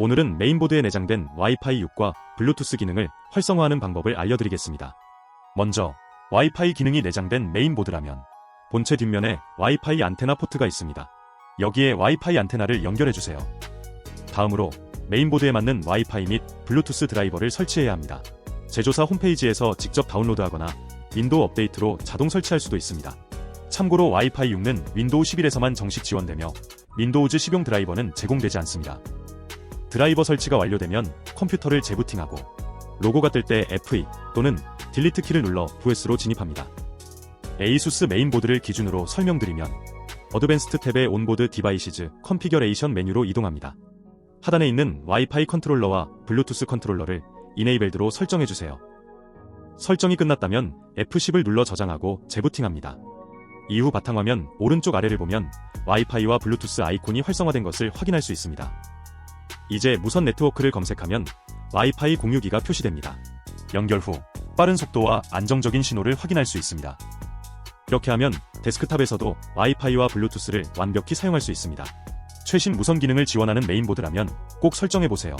오늘은 메인보드에 내장된 와이파이 6과 블루투스 기능을 활성화하는 방법을 알려드리겠습니다. 먼저 와이파이 기능이 내장된 메인보드라면 본체 뒷면에 와이파이 안테나 포트가 있습니다. 여기에 와이파이 안테나를 연결해주세요. 다음으로 메인보드에 맞는 와이파이 및 블루투스 드라이버를 설치해야 합니다. 제조사 홈페이지에서 직접 다운로드하거나 윈도우 업데이트로 자동 설치할 수도 있습니다. 참고로 와이파이 6는 윈도우 11에서만 정식 지원되며 윈도우즈 10용 드라이버는 제공되지 않습니다. 드라이버 설치가 완료되면 컴퓨터를 재부팅하고 로고가 뜰 때 F2 또는 딜리트 키를 눌러 VS로 진입합니다. 에이수스 메인보드를 기준으로 설명드리면 어드밴스트 탭의 온보드 디바이시즈 컨피겨레이션 메뉴로 이동합니다. 하단에 있는 와이파이 컨트롤러와 블루투스 컨트롤러를 이네이벨드로 설정해주세요. 설정이 끝났다면 F10을 눌러 저장하고 재부팅합니다. 이후 바탕화면 오른쪽 아래를 보면 와이파이와 블루투스 아이콘이 활성화된 것을 확인할 수 있습니다. 이제 무선 네트워크를 검색하면 와이파이 공유기가 표시됩니다. 연결 후 빠른 속도와 안정적인 신호를 확인할 수 있습니다. 이렇게 하면 데스크탑에서도 와이파이와 블루투스를 완벽히 사용할 수 있습니다. 최신 무선 기능을 지원하는 메인보드라면 꼭 설정해보세요.